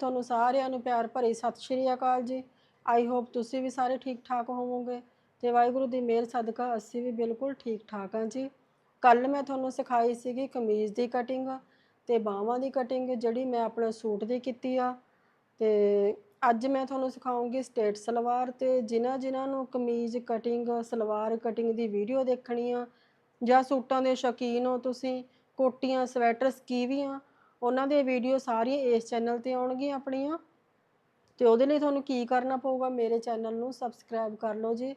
ਤੁਹਾਨੂੰ ਸਾਰਿਆਂ ਨੂੰ ਪਿਆਰ ਭਰੀ ਸਤਿ ਸ਼੍ਰੀ ਅਕਾਲ ਜੀ। ਆਈ ਹੋਪ ਤੁਸੀਂ ਵੀ ਸਾਰੇ ਠੀਕ ਠਾਕ ਹੋਵੋਗੇ ਤੇ ਵਾਹਿਗੁਰੂ ਦੀ ਮਿਹਰ, ਸਦਕਾ ਅਸੀਂ ਵੀ ਬਿਲਕੁਲ ਠੀਕ ਠਾਕ ਹਾਂ ਜੀ। ਕੱਲ ਮੈਂ ਤੁਹਾਨੂੰ ਸਿਖਾਈ ਸੀਗੀ ਕਮੀਜ਼ ਦੀ ਕਟਿੰਗ ਤੇ ਬਾਹਾਂ ਦੀ ਕਟਿੰਗ ਜਿਹੜੀ ਮੈਂ ਆਪਣੇ ਸੂਟ ਦੀ ਕੀਤੀ ਆ। ਤੇ ਅੱਜ ਮੈਂ ਤੁਹਾਨੂੰ ਸਿਖਾਉਂਗੀ ਸਟੇਟ ਸਲਵਾਰ ਤੇ ਜਿਨ੍ਹਾਂ ਜਿਨ੍ਹਾਂ ਨੂੰ ਕਮੀਜ਼ ਕਟਿੰਗ ਸਲਵਾਰ ਕਟਿੰਗ ਦੀ ਵੀਡੀਓ ਦੇਖਣੀ ਆ ਜਾਂ ਸੂਟਾਂ ਦੇ ਸ਼ੌਕੀਨ ਹੋ ਤੁਸੀਂ, ਕੋਟੀਆਂ ਸਵੈਟਰ ਸਕੀਵੀਆਂ ਉਹਨਾਂ ਦੇ ਵੀਡੀਓ ਸਾਰੀਆਂ ਇਸ ਚੈਨਲ ਤੇ ਆਉਣਗੀਆਂ ਆਪਣੀਆਂ। ਤੇ ਉਹਦੇ ਲਈ ਤੁਹਾਨੂੰ ਕੀ ਕਰਨਾ ਪਊਗਾ ਮੇਰੇ ਚੈਨਲ ਨੂੰ ਸਬਸਕ੍ਰਾਈਬ ਕਰ ਲਓ ਜੀ।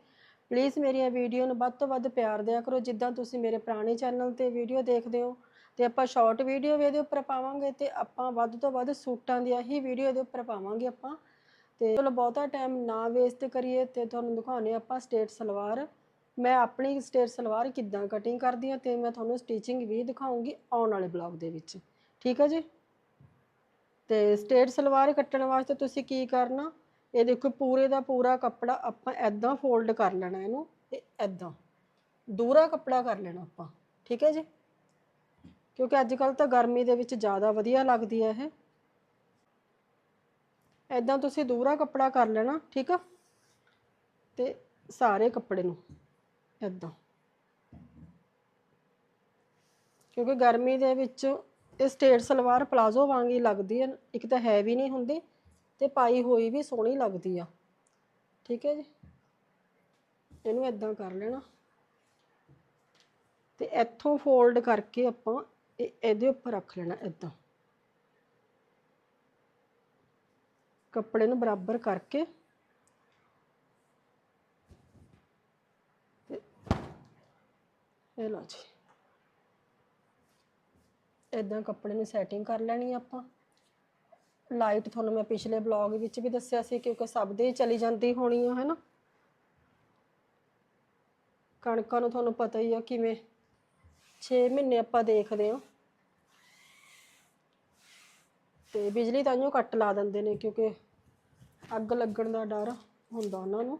ਪਲੀਜ਼ ਮੇਰੀਆਂ ਵੀਡੀਓ ਨੂੰ ਵੱਧ ਤੋਂ ਵੱਧ ਪਿਆਰ ਦਿਆ ਕਰੋ। ਜਿੱਦਾਂ ਤੁਸੀਂ ਮੇਰੇ ਪੁਰਾਣੇ ਚੈਨਲ ਤੇ ਵੀਡੀਓ ਦੇਖਦੇ ਹੋ ਤੇ ਆਪਾਂ ਸ਼ਾਰਟ ਵੀਡੀਓ ਵੀ ਇਹਦੇ ਉੱਪਰ ਪਾਵਾਂਗੇ ਤੇ ਆਪਾਂ ਵੱਧ ਤੋਂ ਵੱਧ ਸੂਟਾਂ ਦੀਆਂ ਹੀ ਵੀਡੀਓ ਇਹਦੇ ਉੱਪਰ ਪਾਵਾਂਗੇ ਆਪਾਂ। ਤੇ ਚਲੋ ਬਹੁਤਾ ਟਾਈਮ ਨਾ ਵੇਸਟ ਕਰੀਏ ਤੇ ਤੁਹਾਨੂੰ ਦਿਖਾਉਣੇ ਆਪਾਂ ਸਟੇਟ ਸਲਵਾਰ। ਮੈਂ ਆਪਣੀ ਸਟੇਟ ਸਲਵਾਰ ਕਿੱਦਾਂ ਕਟਿੰਗ ਕਰਦੀ ਹਾਂ ਤੇ ਮੈਂ ਤੁਹਾਨੂੰ ਸਟਿਚਿੰਗ ਵੀ ਦਿਖਾਉਂਗੀ ਆਉਣ ਵਾਲੇ ਬਲੌਗ ਦੇ ਵਿੱਚ। ਠੀਕ ਹੈ ਜੀ? ਤੇ ਸਟੇਟ ਸਲਵਾਰ ਕੱਟਣ ਵਾਸਤੇ ਤੁਸੀਂ ਕੀ ਕਰਨਾ? ਇਹ ਦੇਖੋ ਪੂਰੇ ਦਾ ਪੂਰਾ ਕੱਪੜਾ ਆਪਾਂ ਐਦਾਂ ਫੋਲਡ ਕਰ ਲੈਣਾ ਇਹਨੂੰ ਤੇ ਐਦਾਂ ਦੂਰਾ ਕੱਪੜਾ ਕਰ ਲੈਣਾ ਆਪਾਂ, ਠੀਕ ਹੈ ਜੀ? ਕਿਉਂਕਿ ਅੱਜ ਕੱਲ ਤਾਂ ਗਰਮੀ ਦੇ ਵਿੱਚ ਜ਼ਿਆਦਾ ਵਧੀਆ ਲੱਗਦੀ ਹੈ ਇਹ। ਐਦਾਂ ਤੁਸੀਂ ਦੂਰਾ ਕੱਪੜਾ ਕਰ ਲੈਣਾ, ਠੀਕ ਆ? ਤੇ ਸਾਰੇ ਕੱਪੜੇ ਨੂੰ ਐਦਾਂ ਕਿਉਂਕਿ ਗਰਮੀ ਦੇ ਵਿੱਚ ਇਹ ਸਟੇਟ ਸਲਵਾਰ ਪਲਾਜ਼ੋ ਵਾਂਗ ਹੀ ਲੱਗਦੀ ਹੈ, ਇੱਕ ਤਾਂ ਹੈਵੀ ਨਹੀਂ ਹੁੰਦੀ ਤੇ ਪਾਈ ਹੋਈ ਵੀ ਸੋਹਣੀ ਲੱਗਦੀ ਆ। ਠੀਕ ਹੈ ਜੀ? ਇਹਨੂੰ ਐਦਾਂ ਕਰ ਲੈਣਾ। ਤੇ ਇੱਥੋਂ ਫੋਲਡ ਕਰਕੇ ਆਪਾਂ ਇਹ ਇਹਦੇ ਉੱਪਰ ਰੱਖ ਲੈਣਾ ਐਦਾਂ ਕੱਪੜੇ ਨੂੰ ਬਰਾਬਰ ਕਰਕੇ ਤੇ ਇਹ ਲਓ ਜੀ। ਇਦਾਂ ਕੱਪੜੇ ਨੂੰ ਸੈਟਿੰਗ ਕਰ ਲੈਣੀ ਆ ਆਪਾਂ। ਲਾਈਟ ਤੁਹਾਨੂੰ ਮੈਂ ਪਿਛਲੇ ਬਲੌਗ ਵਿੱਚ ਵੀ ਦੱਸਿਆ ਸੀ ਕਿਉਂਕਿ ਸਭ ਦੇ ਚਲੀ ਜਾਂਦੀ ਹੋਣੀ ਆ, ਹੈਨਾ? ਕਣਕਾਂ ਨੂੰ ਤੁਹਾਨੂੰ ਪਤਾ ਹੀ ਆ ਕਿਵੇਂ 6 ਮਹੀਨੇ ਆਪਾਂ ਦੇਖਦੇ ਆ ਤੇ ਬਿਜਲੀ ਤਾਂ ਕੱਟ ਲਾ ਦਿੰਦੇ ਨੇ ਕਿਉਂਕਿ ਅੱਗ ਲੱਗਣ ਦਾ ਡਰ ਹੁੰਦਾ ਉਹਨਾਂ ਨੂੰ।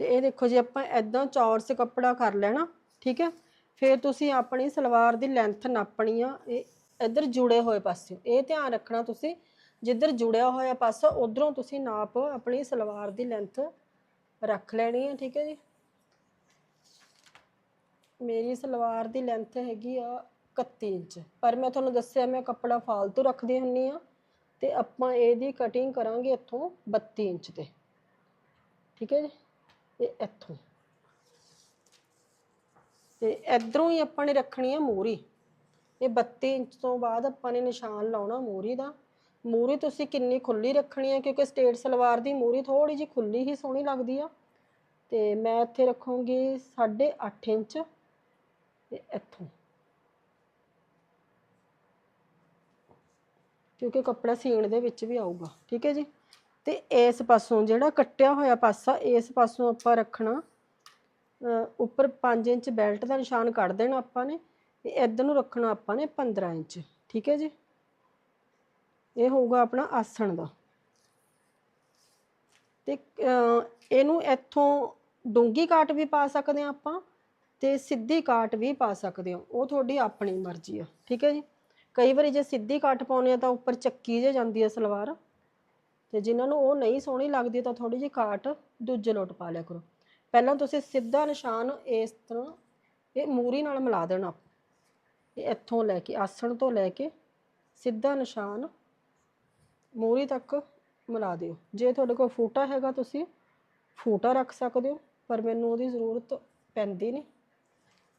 ਤੇ ਇਹ ਦੇਖੋ ਜੀ ਆਪਾਂ ਐਦਾਂ ਚੌਰਸ ਕੱਪੜਾ ਕਰ ਲੈਣਾ, ਠੀਕ ਹੈ? ਫਿਰ ਤੁਸੀਂ ਆਪਣੀ ਸਲਵਾਰ ਦੀ ਲੈਂਥ ਨਾਪਣੀ ਆ, ਇਹ ਇੱਧਰ ਜੁੜੇ ਹੋਏ ਪਾਸਿਓ ਇਹ ਧਿਆਨ ਰੱਖਣਾ ਤੁਸੀਂ, ਜਿੱਧਰ ਜੁੜਿਆ ਹੋਇਆ ਪਾਸਾ, ਉਧਰੋਂ ਤੁਸੀਂ ਨਾਪ ਆਪਣੀ ਸਲਵਾਰ ਦੀ ਲੈਂਥ ਰੱਖ ਲੈਣੀ ਹੈ ਠੀਕ ਹੈ ਜੀ। ਮੇਰੀ ਸਲਵਾਰ ਦੀ ਲੈਂਥ ਹੈਗੀ ਆ 31 ਇੰਚ। ਪਰ ਮੈਂ ਤੁਹਾਨੂੰ ਦੱਸਿਆ, ਮੈਂ ਕੱਪੜਾ ਫਾਲਤੂ ਰੱਖਦੀ ਹੁੰਨੀ ਆ, ਤੇ ਆਪਾਂ ਇਹਦੀ ਕਟਿੰਗ ਕਰਾਂਗੇ ਇੱਥੋਂ 32 ਇੰਚ ਤੇ। ਠੀਕ ਹੈ ਜੀ? ਇਹ ਇੱਥੋਂ। ਤੇ ਇਧਰੋਂ ਹੀ ਆਪਾਂ ਨੇ ਰੱਖਣੀ ਆ ਮੂਰੀ। ਇਹ 32 ਇੰਚ ਤੋਂ ਬਾਅਦ ਆਪਾਂ ਨੇ ਨਿਸ਼ਾਨ ਲਾਉਣਾ ਮੂਰੀ ਦਾ। ਮੂਰੀ ਤੁਸੀਂ ਕਿੰਨੀ ਖੁੱਲੀ ਰੱਖਣੀ ਹੈ ਕਿਉਂਕਿ ਸਟੇਟ ਸਲਵਾਰ ਦੀ ਮੂਰੀ ਥੋੜੀ ਜਿਹੀ ਖੁੱਲੀ ਹੀ ਸੋਹਣੀ ਲੱਗਦੀ ਆ। ਤੇ ਮੈਂ ਇੱਥੇ ਰੱਖੂੰਗੀ 8.5 ਇੰਚ ਤੇ ਇੱਥੋਂ। ਕਿਉਂਕਿ ਕੱਪੜਾ ਸੀਣ ਦੇ ਵਿੱਚ ਵੀ ਆਊਗਾ, ਠੀਕ ਹੈ ਜੀ? ਤੇ ਇਸ ਪਾਸੋਂ ਜਿਹੜਾ ਕੱਟਿਆ ਹੋਇਆ ਪਾਸਾ, ਇਸ ਪਾਸੋਂ ਆਪਾਂ ਰੱਖਣਾ ਉੱਪਰ 5 ਇੰਚ ਬੈਲਟ ਦਾ ਨਿਸ਼ਾਨ ਕੱਢ ਦੇਣਾ ਆਪਾਂ ਨੇ ਤੇ ਇੱਧਰ ਨੂੰ ਰੱਖਣਾ ਆਪਾਂ ਨੇ 15 ਇੰਚ, ਠੀਕ ਹੈ ਜੀ? ਇਹ ਹੋਊਗਾ ਆਪਣਾ ਆਸਣ ਦਾ। ਤੇ ਇਹਨੂੰ ਇੱਥੋਂ ਡੂੰਗੀ ਕਾਟ ਵੀ ਪਾ ਸਕਦੇ ਆ ਆਪਾਂ ਤੇ ਸਿੱਧੀ ਕਾਟ ਵੀ ਪਾ ਸਕਦੇ ਹੋ। ਉਹ ਤੁਹਾਡੀ ਆਪਣੀ ਮਰਜ਼ੀ ਆ, ਠੀਕ ਹੈ ਜੀ? ਕਈ ਵਾਰੀ ਜੇ ਸਿੱਧੀ ਕਾਟ ਪਾਉਣੀ ਆ ਤਾਂ ਉੱਪਰ ਚੱਕੀ ਜੇ ਜਾਂਦੀ ਆ ਸਲਵਾਰ ਤੇ ਜਿਨ੍ਹਾਂ ਨੂੰ ਉਹ ਨਹੀਂ ਸੋਹਣੀ ਲੱਗਦੀ ਤਾਂ ਥੋੜੀ ਜਿਹੀ ਕਾਟ ਦੂਜੇ ਲੋਟ ਪਾ ਲਿਆ ਕਰੋ। ਪਹਿਲਾਂ ਤੁਸੀਂ ਸਿੱਧਾ ਨਿਸ਼ਾਨ ਇਸ ਤਰ੍ਹਾਂ ਇਹ ਮੂਰੀ ਨਾਲ ਮਿਲਾ ਦੇਣਾ। ਇਹ ਇੱਥੋਂ ਲੈ ਕੇ, ਆਸਣ ਤੋਂ ਲੈ ਕੇ ਸਿੱਧਾ ਨਿਸ਼ਾਨ ਮੂਰੀ ਤੱਕ ਮਿਲਾ ਦਿਓ। ਜੇ ਤੁਹਾਡੇ ਕੋਲ ਫੂਟਾ ਹੈਗਾ ਤੁਸੀਂ ਫੂਟਾ ਰੱਖ ਸਕਦੇ ਹੋ, ਪਰ ਮੈਨੂੰ ਉਹਦੀ ਜ਼ਰੂਰਤ ਪੈਂਦੀ ਨਹੀਂ।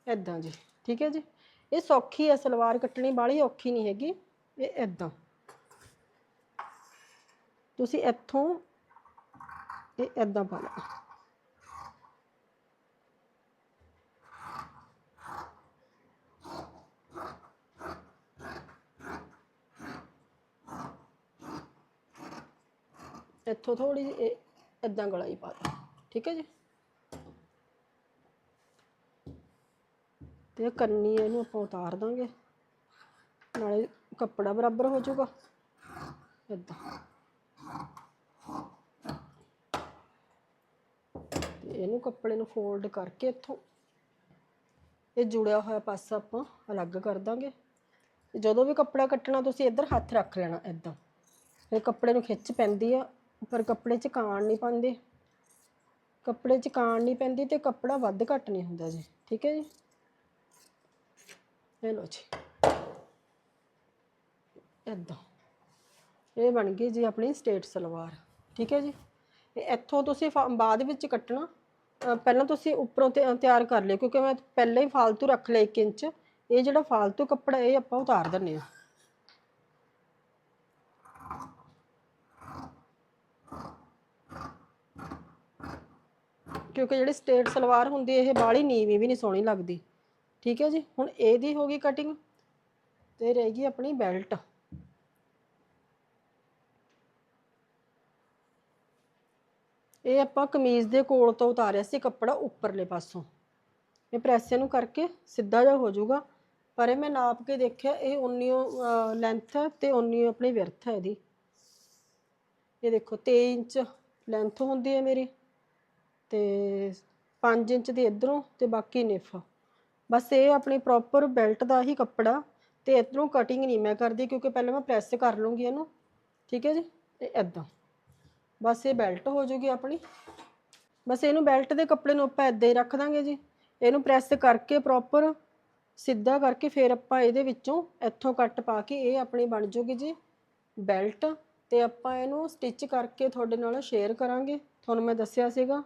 ਐਦਾਂ ਜੀ, ਠੀਕ ਹੈ ਜੀ? ਇਹ ਸੌਖੀ ਹੈ, ਸਲਵਾਰ ਕੱਟਣੀ ਬਾਹਲੀ ਔਖੀ ਨਹੀਂ ਹੈਗੀ। ਇਹ ਐਦਾਂ ਤੁਸੀਂ ਇੱਥੋਂ ਇਹ ਐਦਾਂ ਪਾ ਲਓ। ਇੱਥੋਂ ਥੋੜੀ ਜਿਹੀ ਇਹ ਐਦਾਂ ਗਲਾਈ ਪਾ ਦਿਓ। ਠੀਕ ਹੈ ਜੀ? ਤੇ ਕੰਨੀ ਇਹਨੂੰ ਆਪਾਂ ਉਤਾਰ ਦਾਂਗੇ। ਨਾਲੇ ਕੱਪੜਾ ਬਰਾਬਰ ਹੋ ਜਾਊਗਾ। ਇਦਾਂ ਤੇ ਇਹਨੂੰ ਕੱਪੜੇ ਨੂੰ ਫੋਲਡ ਕਰਕੇ ਇੱਥੋਂ ਇਹ ਜੁੜਿਆ ਹੋਇਆ ਪਾਸਾ ਆਪਾਂ ਅਲੱਗ ਕਰ ਦਾਂਗੇ। ਜਦੋਂ ਵੀ ਕੱਪੜਾ ਕੱਟਣਾ, ਤੁਸੀਂ ਇੱਧਰ ਹੱਥ ਰੱਖ ਲੈਣਾ ਇਦਾਂ ਫਿਰ ਕੱਪੜੇ ਨੂੰ ਖਿੱਚ ਪੈਂਦੀ ਆ। ਪਰ ਕੱਪੜੇ 'ਚ ਕਾਣ ਨਹੀਂ ਪਾਉਂਦੇ। ਕੱਪੜੇ 'ਚ ਕਾਣ ਨਹੀਂ ਪੈਂਦੀ ਤੇ ਕੱਪੜਾ ਵੱਧ ਘੱਟ ਨਹੀਂ ਹੁੰਦਾ ਜੀ। ਠੀਕ ਹੈ ਜੀ? ਇਹ ਲਓ ਜੀ। ਏਦਾਂ। ਇਹ ਬਣ ਗਈ ਜੀ ਆਪਣੀ ਸਟੇਟ ਸਲਵਾਰ। ਠੀਕ ਹੈ ਜੀ? ਇੱਥੋਂ ਤੁਸੀਂ ਫਾ- ਬਾਅਦ ਵਿੱਚ ਕੱਟਣਾ। ਪਹਿਲਾਂ ਤੁਸੀਂ ਉੱਪਰੋਂ ਤੇ, ਤਿਆਰ ਕਰ ਲਿਓ, ਕਿਉਂਕਿ ਮੈਂ ਪਹਿਲਾਂ ਹੀ ਫਾਲਤੂ ਰੱਖ ਲਿਆ 1 ਇੰਚ। ਇਹ ਜਿਹੜਾ ਫਾਲਤੂ ਕੱਪੜਾ, ਇਹ ਆਪਾਂ ਉਤਾਰ ਦਿੰਨੇ ਆ ਕਿਉਂਕਿ ਜਿਹੜੀ ਸਟੇਟ ਸਲਵਾਰ ਹੁੰਦੀ ਇਹ ਬਾਹਲੀ ਨੀਵੀਂ ਵੀ ਨਹੀਂ ਸੋਹਣੀ ਲੱਗਦੀ। ਠੀਕ ਹੈ ਜੀ? ਹੁਣ ਇਹਦੀ ਹੋ ਗਈ ਕਟਿੰਗ ਤੇ ਰਹੇਗੀ ਆਪਣੀ ਬੈਲਟ ਇਹ ਆਪਾਂ ਕਮੀਜ਼ ਦੇ ਕੋਲ ਤੋਂ ਉਤਾਰਿਆ ਸੀ ਕੱਪੜਾ ਉੱਪਰਲੇ ਪਾਸੋਂ। ਇਹ ਪ੍ਰੈਸ ਨੂੰ ਕਰਕੇ ਸਿੱਧਾ ਜਿਹਾ ਹੋ ਜਾਊਗਾ। ਪਰ ਇਹ ਮੈਂ ਨਾਪ ਕੇ ਦੇਖਿਆ, ਇਹ 19 ਲੈਂਥ ਹੈ ਤੇ 19 ਆਪਣੀ ਵਿਰਥ ਹੈ ਇਹਦੀ। ਇਹ ਦੇਖੋ 23 ਇੰਚ ਲੈਂਥ ਹੁੰਦੀ ਹੈ ਮੇਰੀ। ਤੇ 5 ਇੰਚ ਦੀ ਇਧਰੋਂ ਤੇ ਬਾਕੀ ਨਿਫ। ਬਸ ਇਹ ਆਪਣੀ ਪ੍ਰੋਪਰ ਬੈਲਟ ਦਾ ਹੀ ਕੱਪੜਾ ਤੇ ਇਧਰੋਂ ਕਟਿੰਗ ਨਹੀਂ ਮੈਂ ਕਰਦੀ ਕਿਉਂਕਿ ਪਹਿਲਾਂ ਮੈਂ ਪ੍ਰੈਸ ਕਰ ਲੂੰਗੀ ਇਹਨੂੰ। ਠੀਕ ਹੈ ਜੀ? ਤੇ ਇਦਾਂ ਬਸ ਇਹ ਬੈਲਟ ਹੋ ਜੂਗੀ ਆਪਣੀ। ਬਸ ਇਹਨੂੰ ਬੈਲਟ ਦੇ ਕੱਪੜੇ ਨੂੰ ਆਪਾਂ ਇਦਾਂ ਹੀ ਰੱਖ ਦਾਂਗੇ ਜੀ। ਇਹਨੂੰ ਪ੍ਰੈਸ ਕਰਕੇ ਪ੍ਰੋਪਰ ਸਿੱਧਾ ਕਰਕੇ ਫਿਰ ਆਪਾਂ ਇਹਦੇ ਵਿੱਚੋਂ ਇੱਥੋਂ ਕੱਟ ਪਾ ਕੇ ਇਹ ਆਪਣੀ ਬਣ ਜੂਗੀ ਜੀ ਬੈਲਟ ਤੇ ਆਪਾਂ ਇਹਨੂੰ ਸਟਿਚ ਕਰਕੇ ਤੁਹਾਡੇ ਨਾਲ ਸ਼ੇਅਰ ਕਰਾਂਗੇ। ਤੁਹਾਨੂੰ ਮੈਂ ਦੱਸਿਆ ਸੀਗਾ।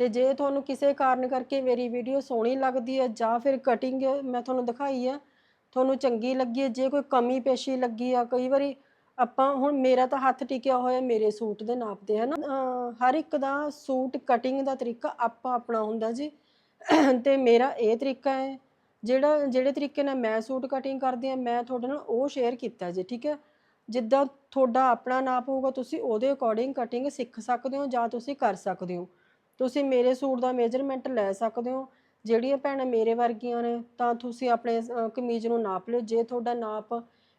ਤੇ ਜੇ ਤੁਹਾਨੂੰ ਕਿਸੇ ਕਾਰਨ ਕਰਕੇ ਮੇਰੀ ਵੀਡੀਓ ਸੋਹਣੀ ਲੱਗਦੀ ਹੈ ਜਾਂ ਫਿਰ ਕਟਿੰਗ ਮੈਂ ਤੁਹਾਨੂੰ ਦਿਖਾਈ ਹੈ, ਤੁਹਾਨੂੰ ਚੰਗੀ ਲੱਗੀ ਹੈ, ਜੇ ਕੋਈ ਕਮੀ ਪੇਸ਼ੀ ਲੱਗੀ ਆ, ਕਈ ਵਾਰੀ ਆਪਾਂ ਹੁਣ ਮੇਰਾ ਤਾਂ ਹੱਥ ਟਿਕਿਆ ਹੋਇਆ, ਮੇਰੇ ਸੂਟ ਦੇ ਨਾਪ ਤੇ ਹੈ ਨਾ ਹਰ ਇੱਕ ਦਾ ਸੂਟ ਕਟਿੰਗ ਦਾ ਤਰੀਕਾ ਆਪਾ ਆਪਣਾ ਹੁੰਦਾ ਜੀ। ਤੇ ਮੇਰਾ ਇਹ ਤਰੀਕਾ ਹੈ, ਜਿਹੜਾ, ਜਿਹੜੇ ਤਰੀਕੇ ਨਾਲ ਮੈਂ ਸੂਟ ਕਟਿੰਗ ਕਰਦੀ ਹਾਂ ਮੈਂ ਤੁਹਾਡੇ ਨਾਲ ਉਹ ਸ਼ੇਅਰ ਕੀਤਾ ਜੀ, ਠੀਕ ਹੈ? ਜਿੱਦਾਂ ਤੁਹਾਡਾ ਆਪਣਾ ਨਾਪ ਹੋਊਗਾ, ਤੁਸੀਂ ਉਹਦੇ ਅਕੋਰਡਿੰਗ ਕਟਿੰਗ ਸਿੱਖ ਸਕਦੇ ਹੋ ਜਾਂ ਤੁਸੀਂ ਕਰ ਸਕਦੇ ਹੋ। ਤੁਸੀਂ ਮੇਰੇ ਸੂਟ ਦਾ ਮੇਜਰਮੈਂਟ ਲੈ ਸਕਦੇ ਹੋ। ਜਿਹੜੀਆਂ ਭੈਣਾਂ ਮੇਰੇ ਵਰਗੀਆਂ ਨੇ ਤਾਂ ਤੁਸੀਂ ਆਪਣੇ ਅ, ਕਮੀਜ਼ ਨੂੰ ਨਾਪ ਲਿਓ। ਜੇ ਤੁਹਾਡਾ ਨਾਪ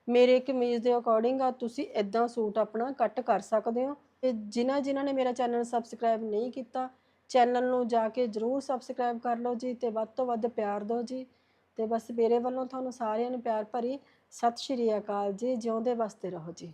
ਮੇਰੇ ਕਮੀਜ਼ ਦੇ ਅਕੋਰਡਿੰਗ ਆ ਤੁਸੀਂ ਇਦਾਂ ਸੂਟ ਆਪਣਾ ਕੱਟ ਕਰ ਸਕਦੇ ਹੋ। ਤੇ ਜਿਨ੍ਹਾਂ ਜਿਨ੍ਹਾਂ ਨੇ ਮੇਰਾ ਚੈਨਲ ਸਬਸਕ੍ਰਾਈਬ ਨਹੀਂ ਕੀਤਾ ਚੈਨਲ ਨੂੰ ਜਾ ਕੇ ਜਰੂਰ ਸਬਸਕ੍ਰਾਈਬ ਕਰ ਲਓ ਜੀ ਤੇ ਵੱਧ ਤੋਂ ਵੱਧ ਪਿਆਰ ਦਿਓ ਜੀ। ਤੇ ਬਸ ਮੇਰੇ ਵੱਲੋਂ ਤੁਹਾਨੂੰ ਸਾਰਿਆਂ ਨੂੰ ਪਿਆਰ ਭਰੀ ਸਤਿ ਸ਼੍ਰੀ ਅਕਾਲ ਜੀ। ਜਿਉਂਦੇ ਵਸਦੇ ਰਹੋ ਜੀ।